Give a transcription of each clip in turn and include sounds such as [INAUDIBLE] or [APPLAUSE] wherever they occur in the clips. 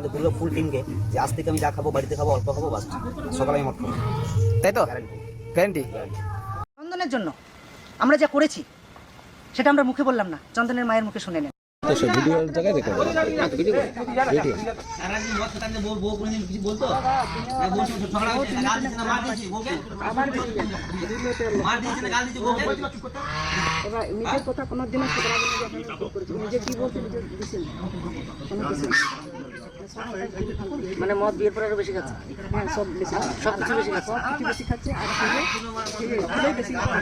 আমাদের পুরো ফুল টিমকে যে আজ থেকে আমি যা খাব বাড়িতে খাব অল্প খাব বাস। সকালে আমি মত খাব। তাই তো? গ্যারান্টি চন্দনের জন্য আমরা যা করেছি সেটা আমরা মুখে বললাম না। চন্দনের মায়ের মুখে শুনে নেন। সে ভিডিও জায়গায় দাও ভিডিও ভিডিও এবার নিজের কথা কোনো দিনও নিজে কি নিজে দিচ্ছেন কিছু মানে মদ বিয়ের পরে আরও বেশি খাচ্ছে। হ্যাঁ সব বেশি সব কিছু বেশি খাচ্ছে। সব কিছু বেশি খাচ্ছে আর খেলে বেশি হ্যাঁ?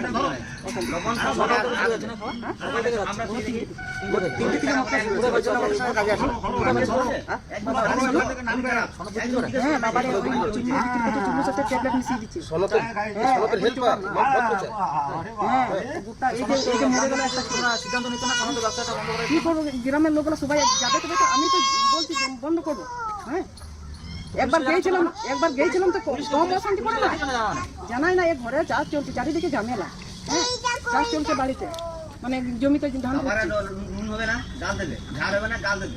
গ্রামের লোকগুলো সবাই যাবে তবে আমি তো বলছি বন্ধ করব হ্যাঁ একবার গিয়েছিলাম একবার গিয়েছিলাম তো কম জানাই না, এ ঘরে চাষ চলছে, চারিদিকে ঝামেলা। হ্যাঁ চাষ চলছে বাড়িতে। মানে জমিতে ধান নুন হবে না দেবে। ঝাড় হবে দেবে।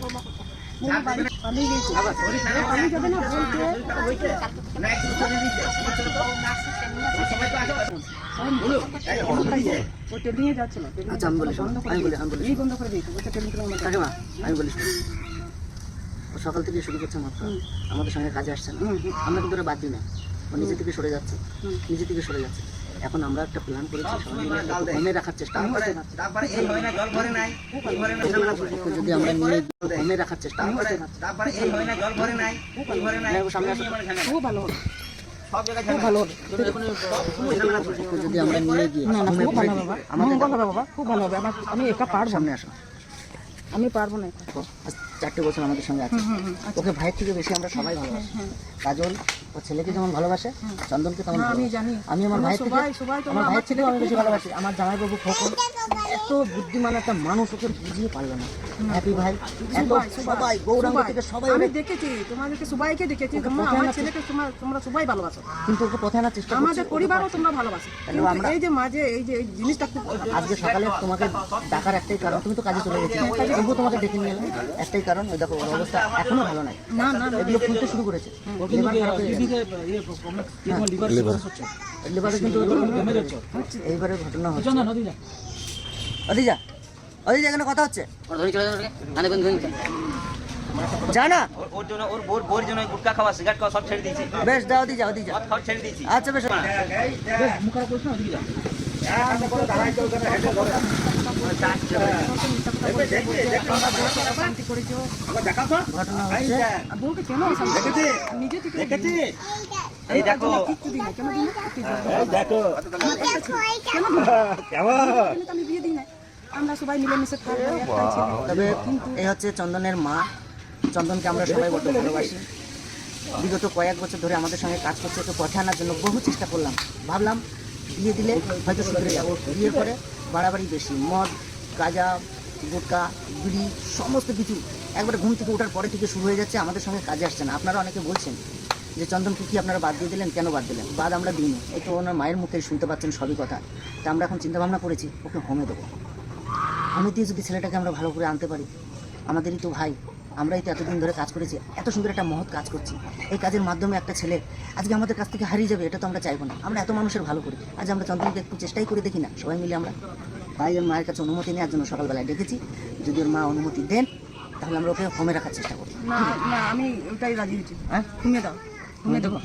সকাল থেকে শুরু করছে মাত্র। আমাদের সঙ্গে কাজে আসছে না। আমরা কিন্তু বাদ দিই না ও নিজে থেকে সরে যাচ্ছে। নিজে থেকে সরে যাচ্ছে। এখন আমরা একটা প্ল্যান করেছি সবাই মিলে ওকে হোমে রাখার চেষ্টা আমরা তারপরে এই হয় না জল ভরে নাই এই ভরে নাই ওকে যদি আমরা নিয়ে হোমে রাখার চেষ্টা আমরা তারপরে এই হয় না জল ভরে নাই এই ভরে নাই সামনে খুব ভালো খুব ভালো যদি আমরা নিয়ে গিয়ে না না খুব ভালো বাবা। আমাদের মঙ্গল হবে বাবা খুব ভালো হবে। আমার আমি একা পারব না। সামনে আসো। আমি পারব না। চারটে বছর আমাদের সঙ্গে আছে। আচ্ছা। ওকে ভাইয়ের থেকে বেশি আমরা সবাই ভালোবাসি। কাজল ও ছেলেকে যেমন ভালোবাসে চন্দনকে তেমন হ্যাঁ, আমি জানি। আমি আমার ভাইয়ের থেকে আমার ভাইয়ের থেকেও আমি বেশি ভালোবাসি। আমার জামাইবাবু খোকন এত বুদ্ধিমান একটা মানুষ ওকে বুঝিয়ে পারবে না। হ্যাপি ভাই। এত সবাই, গৌরাঙ্গ থেকে সবাই আমি দেখেছি তোমাদেরকে সবাইকে দেখেছি। আমার ছেলেকে তোমরা তোমরা সবাই ভালোবাসো। কিন্তু ওকে পথে আনার চেষ্টা আমাদের পরিবারও তোমরা ভালোবাসো। এই যে মাঝে এই যে এই জিনিসটা আজকে সকালে তোমাকে ডাকার একটাই কারণ। তুমি তো কাজে চলে গেছো। তবুও তোমাকে ডেকে নিয়ে একটাই কারণ ওই দেখো ওর অবস্থা এখনও ভালো নাই। না না এগুলো ফুলতে শুরু করেছে। লিভার খারাপ হয়ে কিন্তু এইবারে ঘটনা হচ্ছে। অদিজা অদিজা এখানে কথা হচ্ছে। যা না। ওর- ওর জন্য ওর বোর বোর জন্য গুটকা খাওয়া সিগারেট খাওয়া সব ছেড়ে দিয়েছি। বেশ দাও ছেড়ে দিয়েছি। আচ্ছা বেশ না। আমার সবাই মিলেমিশে তবে এই হচ্ছে চন্দনের মা চন্দনকে আমরা সবাই বড় ভালোবাসি বিগত কয়েক বছর ধরে আমাদের সঙ্গে কাজ করছে তো পথে আনার জন্য বহু চেষ্টা করলাম ভাবলাম বিয়ে দিলে হয়তো শুধরে যাব। বিয়ের পরে বাড়াবাড়ি বেশি, মদ, গাঁজা, গুটকা, বিড়ি, সমস্ত কিছু একবার ঘুম থেকে ওঠার পরে থেকে শুরু হয়ে যাচ্ছে, আমাদের সঙ্গে কাজে আসছে না। আপনারা অনেকে বলছেন যে চন্দনকে কি আপনারা বাদ দিয়ে দিলেন? কেন বাদ দিলেন? বাদ আমরা দিইনি। এই তো ওনার মায়ের মুখে শুনতে পাচ্ছেন সবই কথা। তা আমরা এখন চিন্তা ভাবনা করেছি, ওকে হোমে দেবো। আমি দিয়ে যদি ছেলেটাকে আমরা ভালো করে আনতে পারি, আমাদেরই তো ভাই। আমরাই তো এতদিন ধরে কাজ করেছি এত সুন্দর একটা মহৎ কাজ করছি। এই কাজের মাধ্যমে একটা ছেলে আজকে আমাদের কাছ থেকে হারিয়ে যাবে এটা তো আমরা চাইব না। আমরা এত মানুষের ভালো করি আজ আমরা চন্দ্রকে একটু চেষ্টাই করে দেখি না সবাই মিলে আমরা ভাই ওর মায়ের কাছে অনুমতি নেওয়ার জন্য সকালবেলায় ডেকেছি। যদি ওর মা অনুমতি দেন তাহলে আমরা ওকে হোমে রাখার চেষ্টা করি না আমি ওটাই রাজি হয়েছি। হ্যাঁ? তুমি দাও।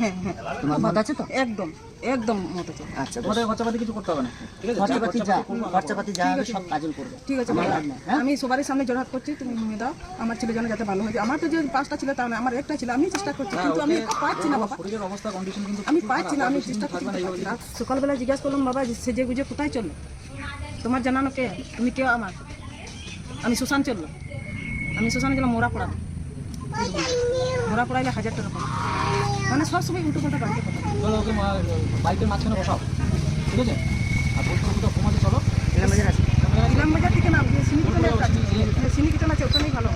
হ্যাঁ হ্যাঁ। তোমার মত আছে তো? একদম একদম মত আছে। আচ্ছা খরচাপাতি কিছু করতে হবে না। খরচাপাতি যা খরচাপাতি যা সব কাজল করবে। ঠিক আছে হ্যাঁ? আমি সবারই সামনে জোরহাট করছি তুমি নিয়ে দাও। আমার ছেলে যেন যাতে ভালো হয়ে যায়। আমার তো যে পাঁচটা ছিল তাহলে আমার একটা ছিল আমি চেষ্টা করছি। কিন্তু আমি পাচ্ছি না বাবা। আমি পাচ্ছি না আমি চেষ্টা করছি। সকালবেলা জিজ্ঞাসা করলাম বাবা সেজে গুজে কোথায় চলল? তোমার জানানো কে? তুমি কে আমার? আমি সুশান চলল। আমি সুশান গেলাম মোড়া পড়া মোড়া পড়াইলে হাজার টাকা মানে সবসময় উল্টো পাল্টা বাড়িতে ওকে বাইকের মাঝখানে বসাও ঠিক আছে? আর বলতে বলতে ঘুমাতে চলো। আছে। ইলাম বাজার থেকে না সিনিকেতন সিনিকেতন আছে ওখানেই ভালো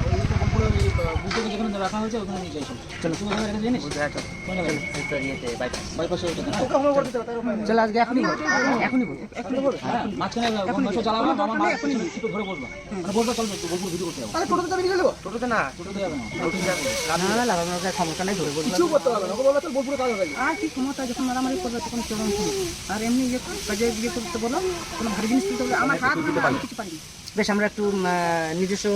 আর কি ক্ষমতা যখন মারামারি করবে তখন আর এমনি ইয়ে কাজে বলো, কোনো ভারী জিনিস আমার হাত কিছু পারি বেশ আমরা একটু নিজস্ব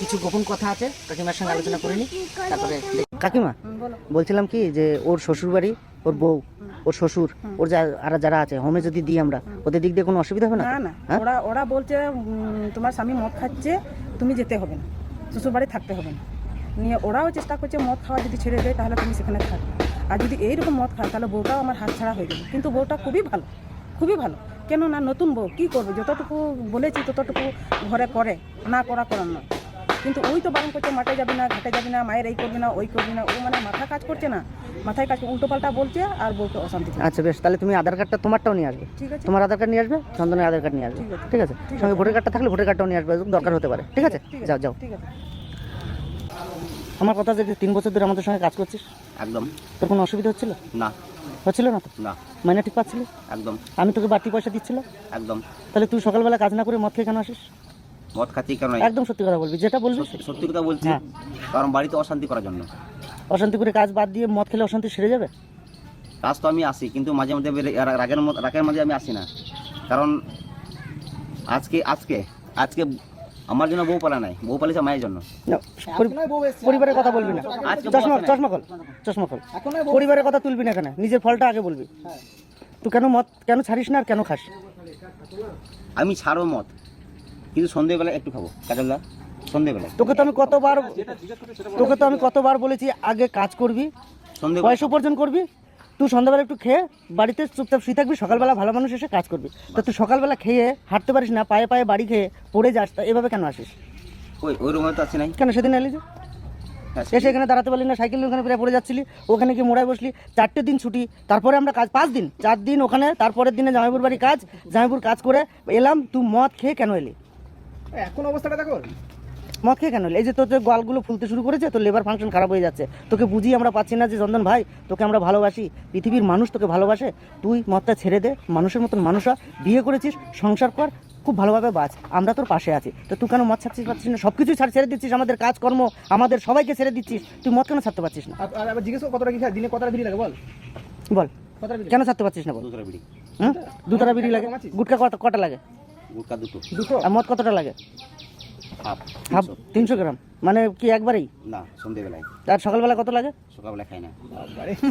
কিছু গোপন কথা আছে কাকিমার সঙ্গে আলোচনা করে নিই তারপরে কাকিমা বলছিলাম কি যে ওর শ্বশুর বাড়ি ওর বউ ওর শ্বশুর ওর যা আর যারা আছে হোমে যদি দিই আমরা ওদের দিক দিয়ে কোনো অসুবিধা হবে না না না হ্যাঁ? ওরা ওরা বলছে তোমার স্বামী মদ খাচ্ছে তুমি যেতে হবে না শ্বশুর বাড়ি থাকতে হবে না। নিয়ে ওরাও চেষ্টা করছে মদ খাওয়া যদি ছেড়ে দেয় তাহলে তুমি সেখানে থাকবে। আর যদি এইরকম মদ খাও তাহলে বউটাও আমার হাত ছাড়া হয়ে যাবে। কিন্তু বউটা খুবই ভালো। খুবই ভালো। কেন না নতুন বউ কী করবে? যতটুকু বলেছি ততটুকু ঘরে করে না করা করার নয়। কিন্তু ওই তো বারণ করছে মাঠে যাবি না ঘাটে যাবি না মায়ের এই করবি না ওই করবি না ও মানে মাথা কাজ করছে না। মাথায় কাজ উল্টো পাল্টা বলছে আর বউকে অশান্তি আচ্ছা বেশ তাহলে তুমি আধার কার্ডটা তোমারটাও নিয়ে আসবে। ঠিক আছে। তোমার আধার কার্ড নিয়ে আসবে চন্দনের আধার কার্ড নিয়ে আসবে। ঠিক আছে। ঠিক আছে? সঙ্গে ভোটার কার্ডটা থাকলে ভোটার কার্ডটাও নিয়ে আসবে দরকার হতে পারে। ঠিক আছে। যাও যাও। ঠিক আছে। আমার কথা যে তিন বছর ধরে আমাদের সঙ্গে কাজ করছিস একদম। তোর কোনো অসুবিধা হচ্ছিল? না। হচ্ছিল না তো? না। মাইনে ঠিক পাচ্ছিলি? একদম। আমি তোকে বাড়তি পয়সা দিচ্ছিলাম। একদম। তাহলে তুই সকালবেলা কাজ না করে মদ খেয়ে কেন আসিস? মদ খাচ্ছি কেন একদম সত্যি কথা বলবি যেটা বলবি সত্যি- কথা বলছি। হ্যাঁ। কারণ বাড়িতে অশান্তি করার জন্য। অশান্তি করে কাজ বাদ দিয়ে মদ খেলে অশান্তি সেরে যাবে? কাজ তো আমি আসি কিন্তু মাঝে মধ্যে রাগের রাগের মাঝে আমি আসি না। কারণ আজকে আজকে আজকে আমার জন্য বউ পালা নাই। বউ পালিছে মায়ের জন্য। পরিবারের কথা বলবি না। আজকে চশমা চশমা খোল চশমা খোল। পরিবারের কথা তুলবি না কেন? নিজের ফলটা আগে বলবি। তুই কেন মদ কেন ছাড়িস না আর কেন খাস? আমি ছাড়ো মত কিন্তু সন্ধেবেলা একটু খাব। কাজলদা সন্ধেবেলায়। তোকে তো আমি কতবার তোকে তো আমি কতবার বলেছি আগে কাজ করবি সন্ধেবেলা পয়সা উপার্জন করবি? তুই সন্ধ্যাবেলা একটু খেয়ে বাড়িতে চুপচাপ শুয়ে থাকবি সকালবেলা ভালো মানুষ এসে কাজ করবি। তো তুই সকালবেলা খেয়ে হাঁটতে পারিস না পায়ে পায়ে বাড়ি খেয়ে পড়ে যাস তা এভাবে কেন আসিস? ওই ওই রুমে তো আছি নাই। কেন সেদিন এলি যে? এসে এখানে দাঁড়াতে পারলি না সাইকেল ওখানে প্রায় পড়ে যাচ্ছিলি ওখানে গিয়ে মোড়ায় বসলি চারটে দিন ছুটি তারপরে আমরা কাজ পাঁচ দিন চার দিন ওখানে তারপরের দিনে জামাইপুর বাড়ি কাজ জামাইপুর কাজ করে এলাম তুই মদ খেয়ে কেন এলি? এখন অবস্থাটা দেখো মদ খেয়ে কেন এই যে তোর যে গোয়ালগুলো ফুলতে শুরু করেছে তোর লেবার ফাংশন খারাপ হয়ে যাচ্ছে তোকে বুঝিয়ে আমরা পাচ্ছি না যে চন্দন ভাই তোকে আমরা ভালোবাসি পৃথিবীর মানুষ তোকে ভালোবাসে তুই মদটা ছেড়ে দে মানুষের মতন মানুষ বিয়ে করেছিস সংসার কর খুব ভালোভাবে বাঁচ আমরা তোর পাশে আছি তো তুই কেন মদ ছাড়ছিস পাচ্ছিস না সব কিছুই ছাড় ছেড়ে দিচ্ছিস আমাদের কাজকর্ম আমাদের সবাইকে ছেড়ে দিচ্ছিস তুই মদ কেন ছাড়তে পারছিস না আবার জিজ্ঞেস কতটা কি দিনে কতটা বিড়ি লাগে বল বল কেন ছাড়তে পারছিস না বল দুটো বিড়ি হুম দুটারা বিড়ি লাগে গুটকা কটা কটা লাগে গুটকা দুটো দুটো আর মদ কতটা লাগে হাফ হাফ তিনশো। গ্রাম। মানে কি একবারেই? না সন্ধেবেলায় আর সকালবেলা কত লাগে? সকালবেলা খাই না।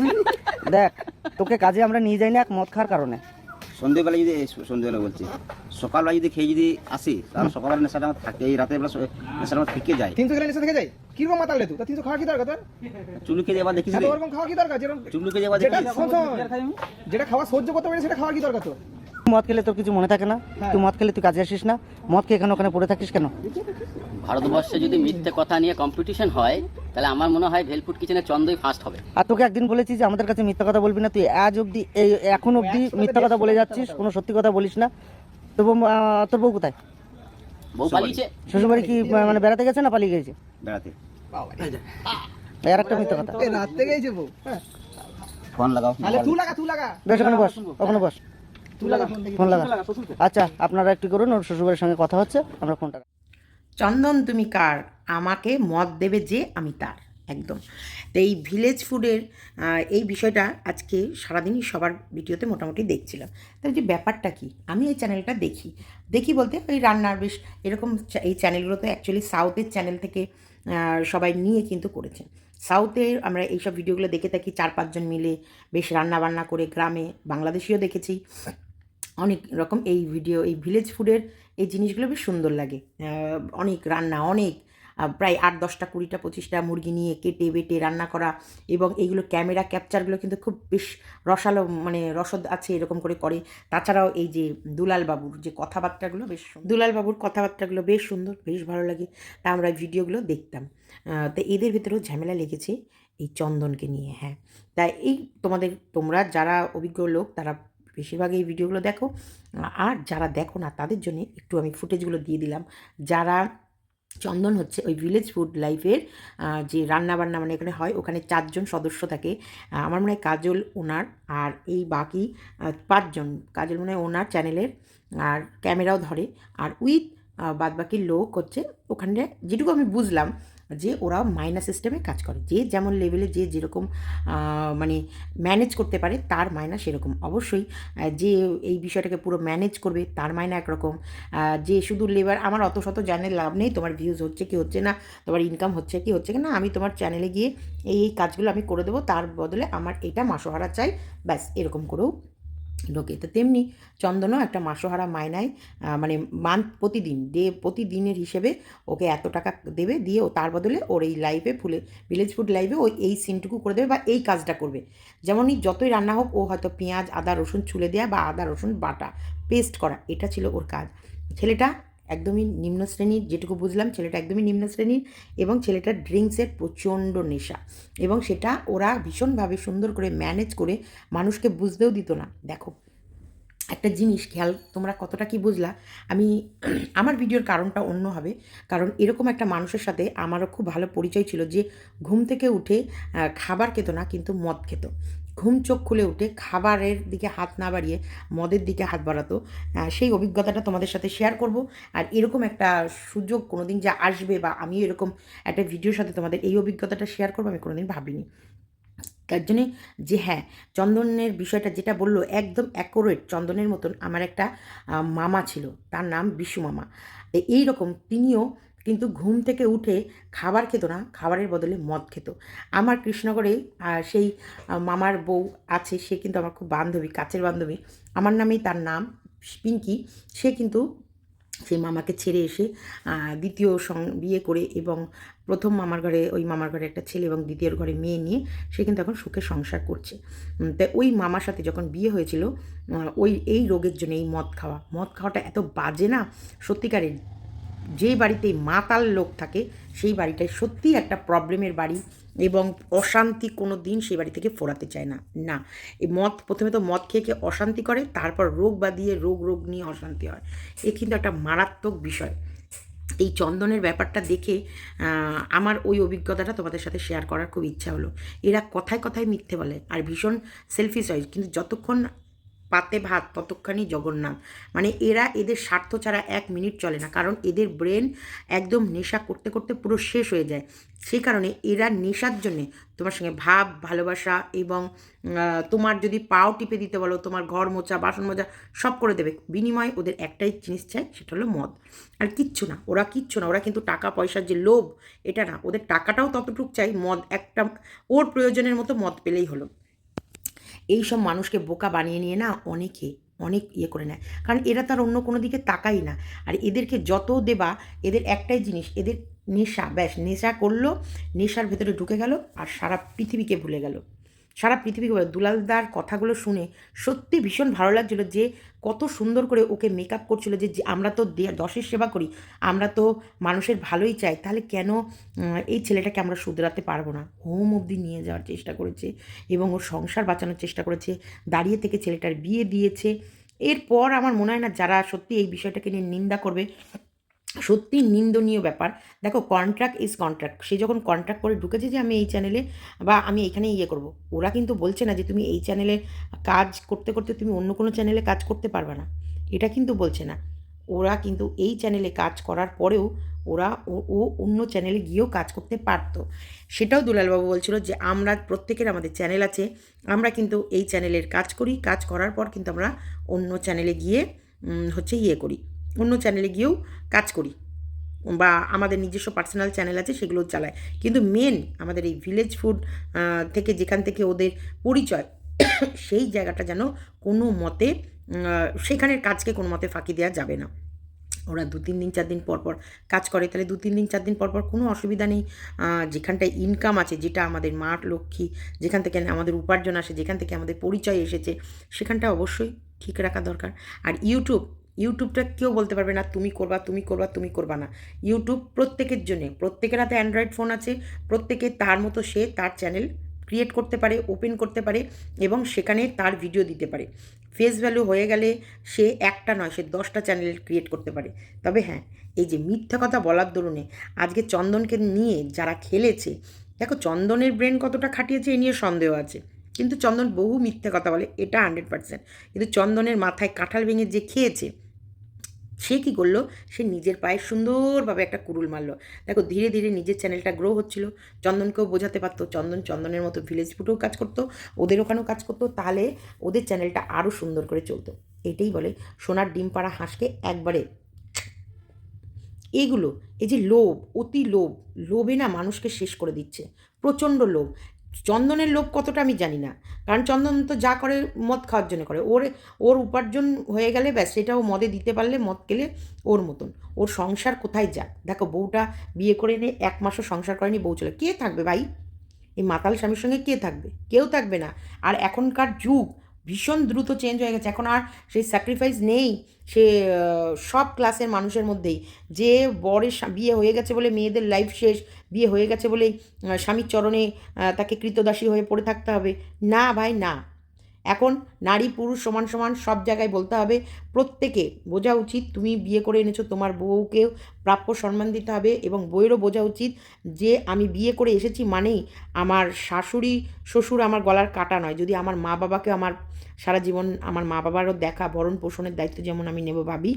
[LAUGHS] দেখ তোকে কাজে আমরা নিয়ে যাই না এক মদ খাওয়ার কারণে। সন্ধেবেলা যদি এই সন্ধেবেলা বলছি সকালবেলা যদি খেয়ে যদি আসি তাহলে সকালবেলা নেশাটা আমার থাকে এই রাতের বেলা নেশাটা আমার থেকে যায়। তিনশো গ্রাম নিচে থেকে যায়? কীরকম মাতালে তুই তা? তিনশো খাওয়া কি দরকার তোর? চুলুকে যাবার দেখিস? ওরকম খাওয়া কি দরকার? যেরকম চুলুকে যাবার যেটা যেটা খাওয়া সহ্য করতে পারি সেটা খাওয়া কি দরকার তোর? মদ খেলে তোর কিছু মনে থাকে না? তুই মদ খেলে তুই কাজে আসিস না? মদ খেয়ে এখানে ওখানে পড়ে থাকিস কেন? ভারতবর্ষে যদি মিথ্যে কথা নিয়ে কম্পিটিশন হয় তাহলে আমার মনে হয় ভেলফুড কিচেনের চন্দ্রই ফার্স্ট হবে। আর তোকে একদিন বলেছি যে আমাদের কাছে মিথ্যা কথা বলবি না তুই আজ অবধি এই এখন অবধি মিথ্যা কথা বলে যাচ্ছিস কোনো সত্যি কথা বলিস না। তোর বউ, তোর বউ কোথায়? বউ পালিয়েছে। শ্বশুরবাড়ি কি মানে বেড়াতে গেছে না পালিয়ে গেছে? বেড়াতে। আর একটা মিথ্যা কথা। রাত থেকে যাব হ্যাঁ ফোন লাগাও। তুই লাগা তুই লাগা। বেশ ওখানে বস ওখানে বস। ফোন ফোন লাগা। আচ্ছা আপনারা একটু করুন ওর শ্বশুরবাড়ির সঙ্গে কথা হচ্ছে আমরা ফোনটা চন্দন তুমি কার? আমাকে মত দেবে যে আমি তার একদম। তো এই ভিলেজ ফুডের এই বিষয়টা আজকে সারাদিনই সবার ভিডিওতে মোটামুটি দেখছিলাম। তো যে ব্যাপারটা কি? আমি এই চ্যানেলটা দেখি। দেখি বলতে ওই রান্নার বেশ এরকম এই চ্যানেলগুলো তো অ্যাকচুয়ালি সাউথের চ্যানেল থেকে সবাই নিয়ে কিন্তু করেছে। সাউথে আমরা এইসব ভিডিওগুলো দেখে থাকি চার পাঁচজন মিলে বেশ রান্না বান্না করে গ্রামে বাংলাদেশিও দেখেছি। অনেক রকম এই ভিডিও এই ভিলেজ ফুডের এই জিনিসগুলো বেশ সুন্দর লাগে। অনেক রান্না, অনেক প্রায় আট দশটা, কুড়িটা, পঁচিশটা মুরগি নিয়ে কেটে বেটে রান্না করা এবং এইগুলো ক্যামেরা ক্যাপচারগুলো কিন্তু খুব বেশ রসালো মানে রসদ আছে এরকম করে করে। তাছাড়াও এই যে দুলাল বাবুর যে কথাবার্তাগুলো বেশ। দুলাল বাবুর কথাবার্তাগুলো বেশ সুন্দর, বেশ ভালো লাগে। তা আমরা ভিডিওগুলো দেখতাম। তো এদের ভিতরেও ঝামেলা লেগেছে এই চন্দনকে নিয়ে হ্যাঁ। তাই এই তোমাদের, তোমরা যারা অভিজ্ঞ লোক, তারা বেশিরভাগ এই ভিডিওগুলো দেখো। আর যারা দেখো না, তাদের জন্য একটু আমি ফুটেজগুলো দিয়ে দিলাম। যারা চন্দন হচ্ছে, ওই ভিলেজ ফুড লাইফের যে রান্না বান্না মানে এখানে হয়, ওখানে চারজন সদস্য থাকে। আমার মনে হয় কাজল ওনার আর এই বাকি পাঁচজন। কাজল মনে হয় ওনার চ্যানেলের আর ক্যামেরাও ধরে। আর উইথ বাদ বাকি লোক হচ্ছে, ওখানে যেটুকু আমি বুঝলাম যে ওরা মাইনা সিস্টেমে কাজ করে। যে যেমন লেভেলে যে যেরকম মানে ম্যানেজ করতে পারে, তার মাইনা সেরকম। অবশ্যই যে এই বিষয়টাকে পুরো ম্যানেজ করবে, তার মাইনা একরকম। যে শুধু লেবার আমার অত শত জানে লাভ নেই, তোমার ভিউজ হচ্ছে কি হচ্ছে না, তোমার ইনকাম হচ্ছে কি হচ্ছে কি না, আমি তোমার চ্যানেলে গিয়ে এই এই কাজগুলো আমি করে দেবো, তার বদলে আমার এটা মাসোহারা চাই, ব্যাস, এরকম করেও ঢোকে তো তেমনি চন্দনও একটা মাসোহারা মায়নায় মানে মান্থ প্রতিদিন, ডে প্রতিদিনের হিসেবে ওকে এত টাকা দেবে, দিয়ে ও তার বদলে ওর এই লাইফে ফুলে ভিলেজ ফুড লাইফে ওই এই সিনটুকু করে দেবে বা এই কাজটা করবে। যেমনই যতই রান্না হোক, ও হয়তো পেঁয়াজ, আদা, রসুন ছুলে দেওয়া বা আদা, রসুন বাটা পেস্ট করা, এটা ছিল ওর কাজ। ছেলেটা একদমই নিম্ন শ্রেণির, যেটুকু বুঝলাম, ছেলেটা একদমই নিম্ন শ্রেণির এবং ছেলেটার ড্রিঙ্কসের প্রচণ্ড নেশা এবং সেটা ওরা ভীষণভাবে সুন্দর করে ম্যানেজ করে মানুষকে বুঝতেও দিত না। দেখো, একটা জিনিস খেয়াল, তোমরা কতটা কি বুঝলা? আমি [CLEARS THROAT] আমার ভিডিওর কারণটা অন্য হবে, কারণ এরকম একটা মানুষের সাথে আমারও খুব ভালো পরিচয় ছিল যে ঘুম থেকে উঠে খাবার খেত না, কিন্তু মদ খেত। ঘুম চোখ খুলে উঠে খাবারের দিকে হাত না বাড়িয়ে মদের দিকে হাত বাড়াতো সেই অভিজ্ঞতাটা তোমাদের সাথে শেয়ার করব। আর এরকম একটা সুযোগ কোনো দিন যা আসবে বা আমি এরকম একটা ভিডিওর সাথে তোমাদের এই অভিজ্ঞতাটা শেয়ার করব, আমি কোনোদিন ভাবিনি। তার জন্যে যে হ্যাঁ চন্দনের বিষয়টা যেটা বলল একদম অ্যাকোরেট চন্দনের মতন আমার একটা মামা ছিল, তার নাম বিশু মামা। এই রকম তিনিও কিন্তু ঘুম থেকে উঠে খাবার খেত না, খাবারের বদলে মদ খেত। আমার কৃষ্ণনগরে সেই মামার বউ আছে, সে কিন্তু আমার খুব বান্ধবী, কাছের বান্ধবী। আমার নামেই তার নাম পিঙ্কি। সে কিন্তু সেই মামাকে ছেড়ে এসে দ্বিতীয় সং, বিয়ে করে এবং প্রথম মামার ঘরে, ওই মামার ঘরে একটা ছেলে এবং দ্বিতীয় ঘরে মেয়ে নিয়ে সে কিন্তু এখন সুখে সংসার করছে। তাই ওই মামার সাথে যখন বিয়ে হয়েছিল ওই, এই রোগের জন্য এই মদ খাওয়া। মদ খাওয়াটা এত বাজে না, সত্যিকারের। যে বাড়িতে মাতাল লোক থাকে, সেই বাড়িটাই সত্যিই একটা প্রবলেমের বাড়ি এবং অশান্তি কোনো দিন সেই বাড়ি থেকে ফোরাতে চায় না। না, এই মদ, প্রথমে তো মদ খেয়ে খেয়ে অশান্তি করে, তারপর রোগ বা দিয়ে রোগ রোগ নিয়ে অশান্তি হয়। এ কিন্তু একটা মারাত্মক বিষয়। এই চন্দনের ব্যাপারটা দেখে আমার ওই অভিজ্ঞতাটা তোমাদের সাথে শেয়ার করার খুব ইচ্ছা হলো। এরা কথায় কথায় মিথ্যে বলে, আর ভীষণ সেলফিশ হয়। কিন্তু যতক্ষণ পাতে ভাত ততক্ষণই জগন্নাথ। মানে এরা এদের স্বার্থ ছাড়া এক মিনিট চলে না, কারণ এদের ব্রেন একদম নেশা করতে করতে পুরো শেষ হয়ে যায়। সেই কারণে এরা নেশার জন্যে তোমার সঙ্গে ভাব, ভালোবাসা এবং তোমার যদি পাও টিপে দিতে বলো, তোমার ঘর মোচা বাসন মোচা সব করে দেবে। বিনিময়ে ওদের একটাই জিনিস চাই, সেটা হলো মদ। আর কিচ্ছু না, ওরা কিচ্ছু না, ওরা কিন্তু টাকা পয়সার যে লোভ, এটা না। ওদের টাকাটাও ততটুকু চাই, মদ একটা ওর প্রয়োজনের মতো মদ পেলেই হলো। এই সব মানুষকে বোকা বানিয়ে নিয়ে না অনেকে, অনেক ইয়ে করে নেয়। কারণ এরা তার অন্য কোনো দিকে তাকাই না। আর এদেরকে যত দেবা, এদের একটাই জিনিস, এদের নেশা, ব্যাস নেশা করল, নেশার ভেতরে ঢুকে গেল আর সারা পৃথিবীকে ভুলে গেল। সারা পৃথিবীকে বলে, দুলালদার কথাগুলো শুনে সত্যি ভীষণ ভালো লাগছিল যে কত সুন্দর করে ওকে মেকআপ করছিল যে আমরা তো দশের সেবা করি, আমরা তো মানুষের ভালোই চাই, তাহলে কেন এই ছেলেটাকে আমরা শুধরাতে পারব না? হোম অবধি নিয়ে যাওয়ার চেষ্টা করেছে এবং ওর সংসার বাঁচানোর চেষ্টা করেছে, দাঁড়িয়ে থেকে ছেলেটার বিয়ে দিয়েছে। এরপর আমার মনে হয় না যারা সত্যি এই বিষয়টাকে নিয়ে নিন্দা করবে সত্যি নিন্দনীয় ব্যাপার। দেখো কন্ট্রাক্ট ইজ কন্ট্রাক্ট সে যখন কন্ট্রাক্ট করে ঢুকেছে যে আমি এই চ্যানেলে বা আমি এখানে ইয়ে করব, ওরা কিন্তু বলছে না যে তুমি এই চ্যানেলে কাজ করতে করতে তুমি অন্য কোনো চ্যানেলে কাজ করতে পারবে না। এটা কিন্তু বলছে না। ওরা কিন্তু এই চ্যানেলে কাজ করার পরেও ওরা ও অন্য চ্যানেলে গিয়েও কাজ করতে পারতো। সেটাও দুলালবাবু বলছিল যে আমরা প্রত্যেকের আমাদের চ্যানেল আছে, আমরা কিন্তু এই চ্যানেলের কাজ করি, কাজ করার পর কিন্তু আমরা অন্য চ্যানেলে গিয়ে হচ্ছে ইয়ে করি। অন্য চ্যানেলে গিয়েও কাজ করি বা আমাদের নিজস্ব পার্সোনাল চ্যানেল আছে সেগুলো চালায় কিন্তু মেন আমাদের এই ভিলেজ ফুড থেকে যেখান থেকে ওদের পরিচয়, [COUGHS] সেই জায়গাটা যেন কোনো মতে সেখানের কাজকে কোনো মতে ফাঁকি দেওয়া যাবে না। ওরা দু তিন দিন, চার দিন পর পর কাজ করে। তাহলে দু তিন দিন, চার দিন পর পর কোনো অসুবিধা নেই। যেখানটায় ইনকাম আছে, যেটা আমাদের মাঠ লক্ষ্মী, যেখান থেকে আমাদের উপার্জন আসে, যেখান থেকে আমাদের পরিচয় এসেছে, সেখানটা অবশ্যই ঠিক রাখা দরকার। আর ইউটিউব ইউটিউবটা কেউ বলতে পারবে না, তুমি করবা তুমি করবা তুমি করবা না। ইউটিউব প্রত্যেকের জন্যে, প্রত্যেকের হাতে অ্যান্ড্রয়েড ফোন আছে, প্রত্যেকে তার মতো সে তার চ্যানেল ক্রিয়েট করতে পারে ওপেন করতে পারে এবং সেখানে তার ভিডিও দিতে পারে। ফেস ভ্যালু হয়ে গেলে সে একটা নয়, সে দশটা চ্যানেল ক্রিয়েট করতে পারে। তবে হ্যাঁ এই যে মিথ্যা কথা বলার দরুনে আজকে চন্দনকে নিয়ে যারা খেলেছে, দেখো চন্দনের ব্রেন কতটা খাটিয়েছে এ নিয়ে সন্দেহ আছে। কিন্তু চন্দন বহু মিথ্যে কথা বলে, এটা হান্ড্রেড পার্সেন্ট কিন্তু চন্দনের মাথায় কাঁঠাল ভেঙে যে খেয়েছে সে কী করল? সে নিজের পায়ে সুন্দরভাবে একটা কুরুল মারলো। দেখো, ধীরে ধীরে নিজের চ্যানেলটা গ্রো হচ্ছিল। চন্দনকেও বোঝাতে পারতো, চন্দন চন্দনের মতো ভিলেজ ফুটেও কাজ করতো, ওদের ওখানেও কাজ করতো। তাহলে ওদের চ্যানেলটা আরও সুন্দর করে চলতো। এটাই বলে সোনার ডিম পাড়া হাঁসকে একবারে এইগুলো এই যে লোভ, অতি লোভ, লোভে না মানুষকে শেষ করে দিচ্ছে। প্রচণ্ড লোভ। চন্দনের লোভ কতটা আমি জানি না। কারণ চন্দন তো যা করে মদ খাওয়ার জন্য করে। ওর ওর উপার্জন হয়ে গেলে ব্যাস সেটাও মদে দিতে পারলে মদ খেলে ওর মতন। ওর সংসার কোথায় যাক? দেখো বউটা বিয়ে করে এনে এক মাসও সংসার করেনি, বউ চলে। কে থাকবে ভাই? এই মাতাল স্বামীর সঙ্গে কে থাকবে? কেউ থাকবে না। আর এখনকার যুগ ভীষণ দ্রুত চেঞ্জ হয়ে গেছে। এখন আর সেই স্যাক্রিফাইস নেই, সে সব ক্লাসের মানুষের মধ্যেই। যে বরের বিয়ে হয়ে গেছে বলে মেয়েদের লাইফ শেষ, বিয়ে হয়ে গেছে বলে স্বামীর চরণে তাকে কৃতদাসী হয়ে পড়ে থাকতে হবে। না ভাই, না। এখন নারী, পুরুষ, সমান সমান সব জায়গায় বলতে হবে, প্রত্যেকে বোঝা উচিত তুমি বিয়ে করে এনেছো তোমার বউকেও প্রাপ্য সম্মান দিতে হবে এবং বউয়েরও বোঝা উচিত যে আমি বিয়ে করে এসেছি মানেই আমার শাশুড়ি, শ্বশুর আমার গলার কাটা নয়। যদি আমার মা বাবাকে আমার সারা জীবন আমার মা বাবারও দেখা, ভরণ পোষণের দায়িত্ব যেমন আমি নেব ভাবি,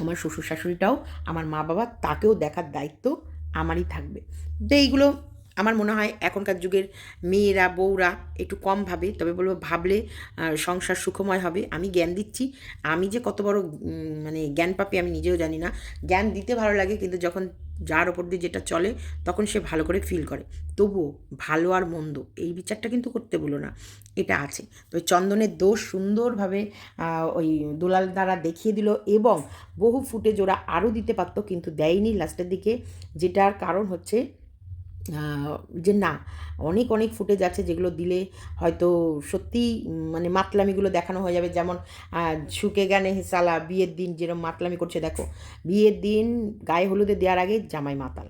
আমার শ্বশুর শাশুড়িটাও, আমার মা বাবা তাকেও দেখার দায়িত্ব আমারই থাকবে। তো এইগুলো আমার মনে হয় এখনকার যুগের মেয়েরা, বউরা একটু কম ভাবে, তবে বলব ভাবলে সংসার সুখময় হবে। আমি জ্ঞান দিচ্ছি। আমি যে কত বড় মানে জ্ঞান পাপি আমি নিজেও জানি না। জ্ঞান দিতে ভালো লাগে, কিন্তু যখন যার ওপর দিয়ে যেটা চলে, তখন সে ভালো করে ফিল করে। তবুও ভালো আর মন্দ, এই বিচারটা কিন্তু করতে বলো না। এটা আছে। তো চন্দনের দোষ সুন্দরভাবে ওই দুলাল দ্বারা দেখিয়ে দিল এবং বহু ফুটেজ ওরা আরও দিতে পারতো, কিন্তু দেয়নি লাস্টের দিকে। যেটার কারণ হচ্ছে যে না, অনেক অনেক ফুটেজ আছে যেগুলো দিলে হয়তো সত্যি মানে মাতলামিগুলো দেখানো হয়ে যাবে। যেমন শুকে গানে হিসালা বিয়ের দিন যেরকম মাতলামি করছে, দেখো, বিয়ের দিন গায়ে হলুদে দেওয়ার আগে জামাই মাতাল।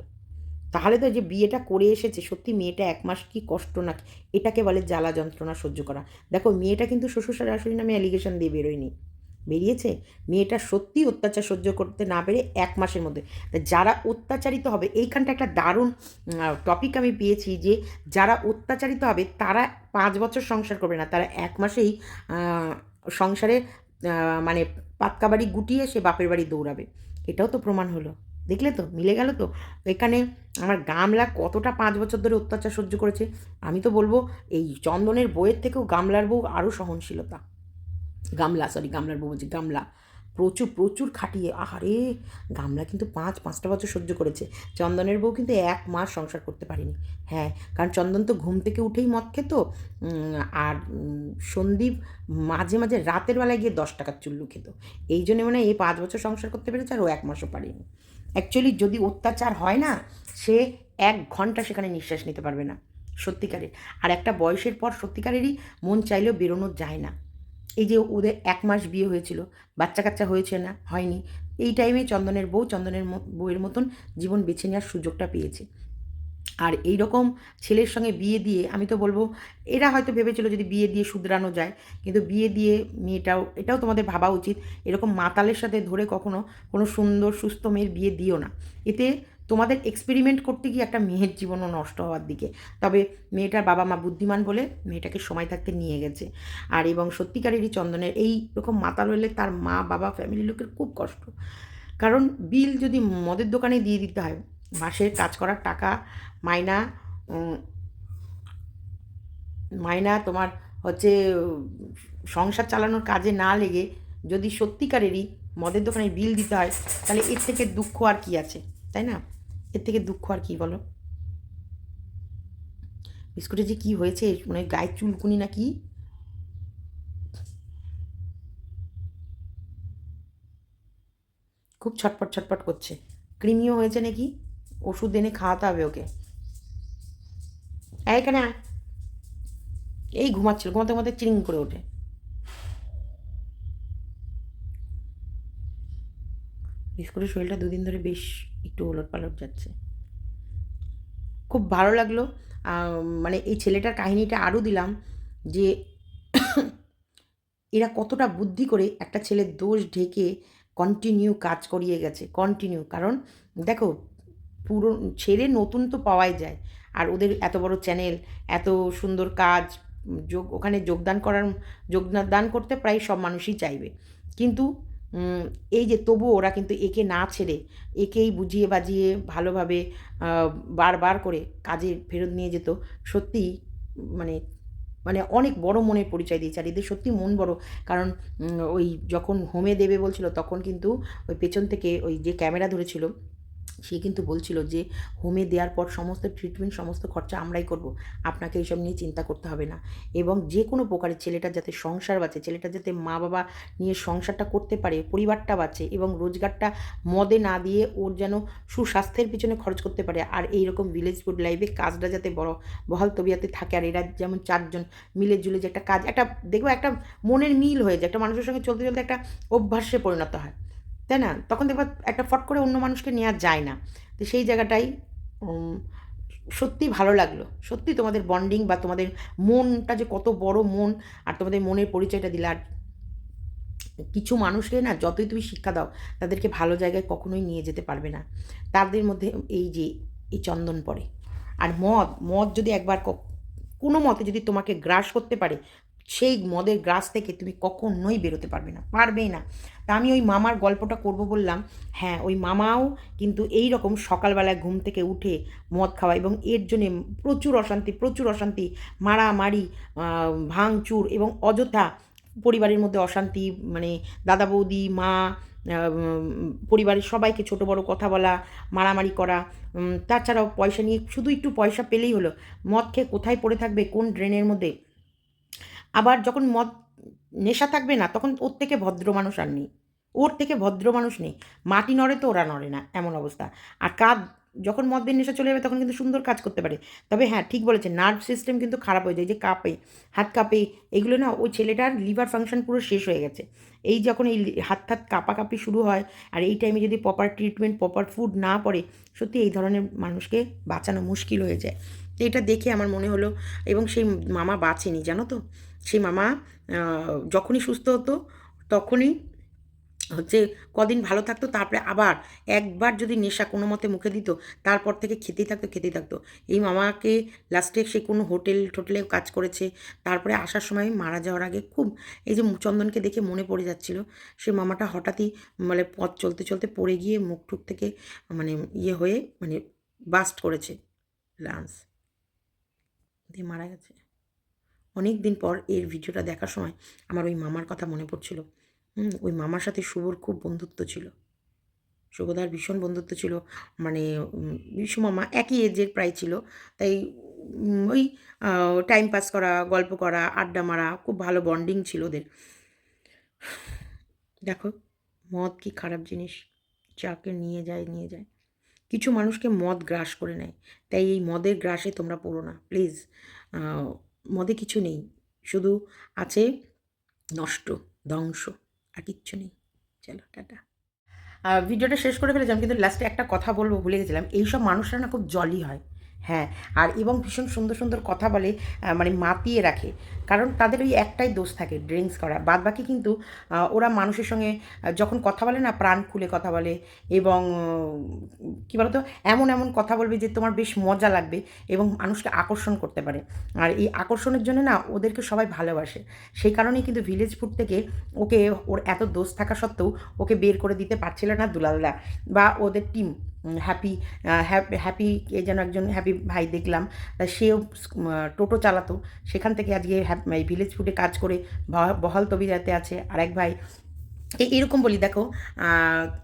তাহলে তো যে বিয়েটা করে এসেছে, সত্যি মেয়েটা এক মাস কি কষ্ট না এটাকে বলে জ্বালা যন্ত্রণা সহ্য করা। দেখো, মেয়েটা কিন্তু শ্বশুর শাশুড়ি নামে অ্যালিগেশন দিয়ে বেরোয়নি। বেরিয়েছে? মেয়েটা সত্যি অত্যাচার সহ্য করতে না পেরে এক মাসের মধ্যে। যারা অত্যাচারিত হবে, এইখানটা একটা দারুণ টপিক আমি পেয়েছি যে যারা অত্যাচারিত হবে, তারা পাঁচ বছর সংসার করবে না। তারা এক মাসেই সংসারে মানে পাক্কা বাড়ি গুটিয়ে সে বাপের বাড়ি দৌড়াবে। এটাও তো প্রমাণ হলো। দেখলে তো, মিলে গেল তো। এখানে আমার গামলা কতটা পাঁচ বছর ধরে অত্যাচার সহ্য করেছে, আমি তো বলব, এই চন্দনের বইয়ের থেকেও গামলার বউ আরও সহনশীলতা। গামলা সরি গামলার বউ বলছি, গামলা। প্রচুর প্রচুর খাটিয়ে, আহারে, গামলা কিন্তু পাঁচ, পাঁচটা বছর সহ্য করেছে। চন্দনের বউ কিন্তু এক মাস সংসার করতে পারেনি। হ্যাঁ কারণ চন্দন তো ঘুম থেকে উঠেই মদ খেত আর সন্দীপ মাঝে মাঝে রাতের বেলায় গিয়ে দশ টাকার চুল্লু খেত। এই জন্য মানে এই পাঁচ বছর সংসার করতে পেরেছে আর ও এক মাসও পারেনি। অ্যাকচুয়ালি যদি অত্যাচার হয় না, সে এক ঘণ্টা সেখানে নিঃশ্বাস নিতে পারবে না, সত্যিকারের। আর একটা বয়সের পর সত্যিকারেরই মন চাইলেও বেরোনো যায় না। এই যে ওদের এক মাস বিয়ে হয়েছিল বাচ্চা কাচ্চা হয়েছে না, হয়নি, এই টাইমে চন্দনের বউ চন্দনের বউয়ের মতন জীবন বেছে নেওয়ার সুযোগটা পেয়েছে। আর এই রকম ছেলের সঙ্গে বিয়ে দিয়ে, আমি তো বলব, এরা হয়তো ভেবেছিল যদি বিয়ে দিয়ে শুধরানো যায়, কিন্তু বিয়ে দিয়ে মেয়েটাও, এটাও তোমাদের ভাবা উচিত, এরকম মাতালের সাথে ধরে কখনো কোনো সুন্দর, সুস্থ মেয়ের বিয়ে দিও না। এতে তোমাদের এক্সপেরিমেন্ট করতে গিয়ে একটা মেয়ের জীবনও নষ্ট হওয়ার দিকে। তবে মেয়েটার বাবা মা বুদ্ধিমান বলে মেয়েটাকে সময় থাকতে নিয়ে গেছে। আর এবং সত্যিকারেরই চন্দনের এই রকম মাতাল হলে তার মা, বাবা ফ্যামিলির লোকের খুব কষ্ট। কারণ বিল যদি মদের দোকানে দিয়ে দিতে হয় মাসের কাজ করার টাকা, মাইনা মাইনা তোমার হচ্ছে সংসার চালানোর কাজে না লেগে যদি সত্যিকারেরই মদের দোকানে বিল দিতে হয়, তাহলে এর থেকে দুঃখ আর কি আছে, তাই না? এর থেকে দুঃখ আর কি বলো? বিস্কুটে যে কি হয়েছে? মানে গায়ের চুলকুনি না কি? খুব ছটপট ছটপট করছে। ক্রিমিও হয়েছে নাকি? ওষুধ এনে খাওয়াতে হবে ওকে। এখানে এই ঘুমাচ্ছিল, ঘুমাতে ঘুমাতে চিরিং করে ওঠে। বিস্কুটের শরীরটা দুদিন ধরে বেশ একটু ওলট পালট যাচ্ছে। খুব ভালো লাগল। মানে এই ছেলেটার কাহিনীটা আরও দিলাম যে [COUGHS] এরা কতটা বুদ্ধি করে একটা ছেলের দোষ ঢেকে কন্টিনিউ কাজ করিয়ে গেছে কন্টিনিউ কারণ দেখো, পুরো ছেড়ে নতুন তো পাওয়াই যায়। আর ওদের এত বড় চ্যানেল এত সুন্দর কাজ, যোগ, ওখানে যোগদান করার, যোগদান করতে প্রায় সব মানুষই চাইবে। কিন্তু এই যে তবু ওরা কিন্তু একে না ছেড়ে, একেই বুঝিয়ে বাজিয়ে ভালোভাবে বারবার করে কাজে ফেরত নিয়ে যেত সত্যি মানে মানে অনেক বড় মনের পরিচয় দিয়েছে। আর এদের সত্যি মন বড়। কারণ ওই যখন হোমে দেবে বলছিল, তখন কিন্তু ওই পেছন থেকে ওই যে ক্যামেরা ধরেছিল সে কিন্তু বলছিল যে, হোমে দেওয়ার পর সমস্ত ট্রিটমেন্ট সমস্ত খরচা আমরাই করব। আপনাকে এইসব নিয়ে চিন্তা করতে হবে না। এবং যে কোনো প্রকারের ছেলেটা যাতে সংসার বাঁচে, ছেলেটা যাতে মা বাবা নিয়ে সংসারটা করতে পারে, পরিবারটা বাঁচে এবং রোজগারটা মদে না দিয়ে ওর যেন সুস্বাস্থ্যের পিছনে খরচ করতে পারে। আর এই রকম ভিলেজ ফুড লাইফে কাজটা যাতে বড় বহাল তবিয়াতে থাকে আর এরা যেমন চারজন মিলে জুলে যে একটা কাজ, একটা, দেখব একটা মনের মিল হয়ে যায়, একটা মানুষের সঙ্গে চলতে চলতে একটা অভ্যাসে পরিণত হয়। তাই না? তখন দেখবা একটা ফট করে অন্য মানুষকে নেওয়া যায় না। তো সেই জায়গাটাই সত্যি ভালো লাগল। সত্যি তোমাদের বন্ডিং বা তোমাদের মনটা যে কত বড় মন আর তোমাদের মনের পরিচয়টা দিলে। আর কিছু মানুষকে না যতই তুমি শিক্ষা দাও, তাদেরকে ভালো জায়গায় কখনোই নিয়ে যেতে পারবে না। তাদের মধ্যে এই যে, এই চন্দন পড়ে। আর মদ মদ যদি একবার কোনো মতে যদি তোমাকে গ্রাস করতে পারে, সেই মদের গ্রাস থেকে তুমি কখনোই বেরোতে পারবে না, পারবেই না। তা আমি ওই মামার গল্পটা করব বললাম হ্যাঁ ওই মামাও কিন্তু এই রকম সকালবেলায় ঘুম থেকে উঠে মদ খাওয়া এবং এর জন্যে প্রচুর অশান্তি প্রচুর অশান্তি, মারামারি ভাঙচুর এবং অযথা পরিবারের মধ্যে অশান্তি মানে দাদা বৌদি, মা পরিবারের সবাইকে ছোট বড় কথা বলা, মারামারি করা তাছাড়াও পয়সা নিয়ে শুধু একটু পয়সা পেলেই হলো, মদ খেয়ে কোথায় পড়ে থাকবে, কোন ড্রেনের মধ্যে? আবার যখন মদ নেশা থাকবে না, তখন ওর থেকে ভদ্র মানুষ আর নেই। ওর থেকে ভদ্র মানুষ নেই। মাটি নড়ে তো ওরা নড়ে না, এমন অবস্থা। আর কাজ, যখন মদের নেশা চলে যাবে, তখন কিন্তু সুন্দর কাজ করতে পারে। তবে হ্যাঁ ঠিক বলেছে নার্ভ সিস্টেম কিন্তু খারাপ হয়ে যায়। যে কাঁপে, হাত কাঁপে, এগুলো না, ওই ছেলেটার লিভার ফাংশন পুরো শেষ হয়ে গেছে। এই যখন এই হাত হাত কাঁপাকাঁপি শুরু হয়, আর এই টাইমে যদি প্রপার ট্রিটমেন্ট প্রপার ফুড না পড়ে, সত্যি এই ধরনের মানুষকে বাঁচানো মুশকিল হয়ে যায়। তো এটা দেখে আমার মনে হলো, এবং সেই মামা বাঁচেনি, জানো তো? সেই মামা যখনই সুস্থ হতো তখনই হচ্ছে কদিন ভালো থাকতো, তারপরে আবার একবার যদি নেশা কোনো মতে মুখে দিত, তারপর থেকে খেতেই থাকতো খেতেই থাকতো। এই মামাকে লাস্টে সে কোনো হোটেল টোটেলে কাজ করেছে, তারপরে আসার সময় মারা যাওয়ার আগে খুব এই যে চন্দনকে দেখে মনে পড়ে যাচ্ছিল সে মামাটা হঠাৎই মানে পথ চলতে চলতে পড়ে গিয়ে মুখ টুক থেকে মানে ইয়ে হয়ে মানে বাস্ট করেছে লান্স দিয়ে মারা গেছে। অনেক দিন পর এর ভিডিওটা দেখার সময় আমার ওই মামার কথা মনে পড়ছিল। হুম, ওই মামার সাথে শুভর খুব বন্ধুত্ব ছিল। শুভদার ভীষণ বন্ধুত্ব ছিল। মানে উম, বিশু মামা একই এজের প্রায় ছিল। তাই ওই টাইম পাস করা গল্প করা আড্ডা মারা খুব ভালো বন্ডিং ছিল ওদের। দেখো মদ কি খারাপ জিনিস? যাকে নিয়ে যায় নিয়ে যায়। কিছু মানুষকে মদ গ্রাস করে নেয়। তাই এই মদের গ্রাসে তোমরা পড়ো না প্লিজ মদে কিছু নেই। শুধু আছে নষ্ট, ধ্বংস, আর কিচ্ছু নেই। চলো, টাটা। ভিডিওটা শেষ করে ফেলেছিলাম কিন্তু লাস্টে একটা কথা বলব, ভুলে গেছিলাম। এইসব মানুষরা না খুব জলই হয়। হ্যাঁ আর এবং ভীষণ সুন্দর সুন্দর কথা বলে মানে মাতিয়ে রাখে। কারণ তাদের ওই একটাই দোষ থাকে ড্রিঙ্কস করা। বাদ বাকি কিন্তু ওরা মানুষের সঙ্গে যখন কথা বলে না, প্রাণ খুলে কথা বলে এবং কী বলতো, এমন এমন কথা বলবে যে তোমার বেশ মজা লাগবে এবং মানুষকে আকর্ষণ করতে পারে। আর এই আকর্ষণের জন্য না, ওদেরকে সবাই ভালোবাসে। সেই কারণেই কিন্তু ভিলেজ ফুড থেকে ওকে ওর এত দোষ থাকা সত্ত্বেও ওকে বের করে দিতে পারছিল না দুলালদা বা ওদের টিম হ্যাপি হ্যাপি কে যেন একজন হ্যাপি ভাই দেখলাম। তা সেও টোটো চালাতো। সেখান থেকে আজকে এই ভিলেজ ফুডে কাজ করে বহ- বহাল তবিরাতে আছে আর এক ভাই এরকম বলি, দেখো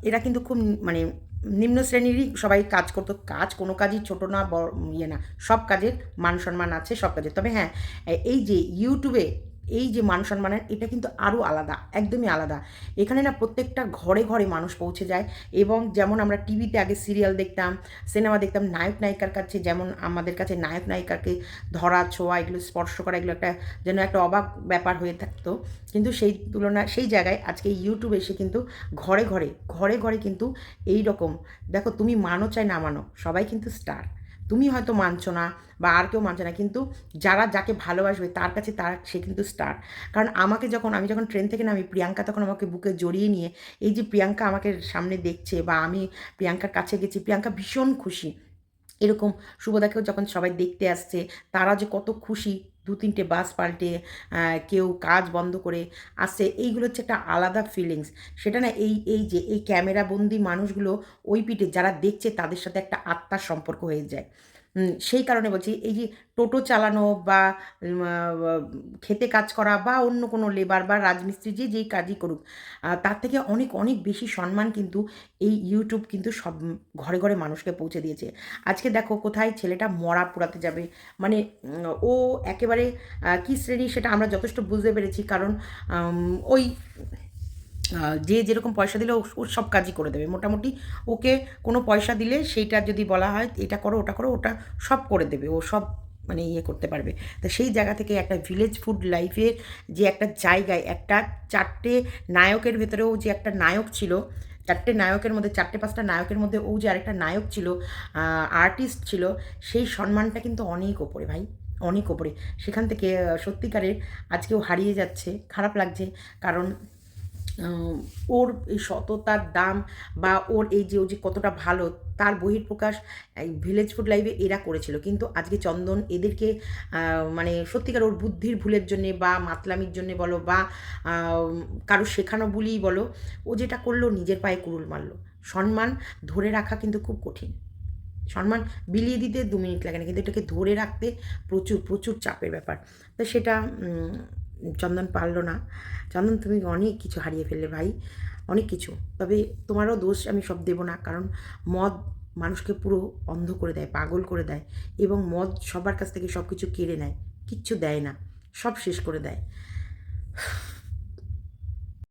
এরা কিন্তু খুব মানে নিম্ন শ্রেণীরই সবাই কাজ করতো। কাজ কোনো কাজই ছোট না, বড় ইয়ে না। সব কাজের মান সম্মান আছে, সব কাজের। তবে হ্যাঁ এই যে ইউটিউবে এই যে মান সম্মানের, এটা কিন্তু আরও আলাদা, একদমই আলাদা। এখানে না প্রত্যেকটা ঘরে ঘরে মানুষ পৌঁছে যায় এবং যেমন আমরা টিভিতে আগে সিরিয়াল দেখতাম, সিনেমা দেখতাম, নায়ক নায়িকার কাছে যেমন আমাদের কাছে নায়ক নায়িকাকে ধরা, ছোঁয়া, এগুলো স্পর্শ করা, এগুলো একটা যেন একটা অবাক ব্যাপার হয়ে থাকতো। কিন্তু সেই তুলনা, সেই জায়গায় আজকে ইউটিউবে এসে কিন্তু ঘরে ঘরে ঘরে ঘরে কিন্তু এই রকম দেখো তুমি মানো চাই না মানো, সবাই কিন্তু স্টার তুমি হয়তো মানছো না বা আর কেউ মানছে না, কিন্তু যারা যাকে ভালোবাসবে তার কাছে তার, সে কিন্তু স্টার কারণ আমাকে যখন, আমি যখন ট্রেন থেকে নামি, প্রিয়াঙ্কা তখন আমাকে বুকে জড়িয়ে নিয়ে, এই যে প্রিয়াঙ্কা আমাকে সামনে দেখছে বা আমি প্রিয়াঙ্কার কাছে গেছি, প্রিয়াঙ্কা ভীষণ খুশি। এরকম শুভদাকেও যখন সবাই দেখতে আসছে, তারা যে কত খুশি দু তিনটে বাস পাল্টে কেউ কাজ বন্ধ করে আসছে এইগুলো হচ্ছে একটা আলাদা ফিলিংস সেটা না এই এই যে এই ক্যামেরাবন্দি মানুষগুলো ওই পিঠে যারা দেখছে তাদের সাথে একটা আত্মার সম্পর্ক হয়ে যায়। সেই কারণে বলছি, এই যে টোটো চালানো বা খেতে কাজ করা বা অন্য কোনো লেবার বা রাজমিস্ত্রি যে যেই কাজই করুক তার থেকে অনেক অনেক বেশি সম্মান কিন্তু এই ইউটিউব কিন্তু সব ঘরে ঘরে মানুষকে পৌঁছে দিয়েছে। আজকে দেখো কোথায় ছেলেটা মরা পোড়াতে যাবে। মানে ও একেবারে কী শ্রেণি সেটা আমরা যথেষ্ট বুঝতে পেরেছি। কারণ ওই যে যেরকম পয়সা দিলে ও সব কাজই করে দেবে। মোটামুটি ওকে কোনো পয়সা দিলে সেইটা যদি বলা হয়, এটা করো, ওটা করো, ওটা সব করে দেবে। ও সব মানে ইয়ে করতে পারবে। তো সেই জায়গা থেকে একটা ভিলেজ ফুড লাইফে যে একটা জায়গায়, একটা চারটে নায়কের ভেতরেও যে একটা নায়ক ছিল, চারটে নায়কের মধ্যে, চারটে পাঁচটা নায়কের মধ্যে ও যে আরেকটা নায়ক ছিল আর্টিস্ট ছিল, সেই সম্মানটা কিন্তু অনেক ওপরে ভাই, অনেক ওপরে। সেখান থেকে সত্যিকারের আজকেও হারিয়ে যাচ্ছে, খারাপ লাগছে। কারণ ওর এই সততার দাম বা ওর এই যে ও যে কতটা ভালো, তার বহিঃপ্রকাশ এই ভিলেজ ফুড লাইভে এরা করেছিল। কিন্তু আজকে চন্দন এদেরকে মানে সত্যিকার ওর বুদ্ধির ভুলের জন্যে বা মাতলামির জন্যে বলো বা কারও শেখানো বলেই বলো, ও যেটা করল নিজের পায়ে কুড়ুল মারলো। সম্মান ধরে রাখা কিন্তু খুব কঠিন। সম্মান বিলিয়ে দিতে দু মিনিট লাগে না, কিন্তু এটাকে ধরে রাখতে প্রচুর প্রচুর চাপের ব্যাপার। তো সেটা চন্দন পারল না। চন্দন, তুমি অনেক কিছু হারিয়ে ফেললে ভাই, অনেক কিছু। তবে তোমারও দোষ আমি সব দেব না, কারণ মদ মানুষকে পুরো অন্ধ করে দেয়, পাগল করে দেয় এবং মদ সবার কাছ থেকে সব কিছু কেড়ে নেয়, কিচ্ছু দেয় না, সব শেষ করে দেয়।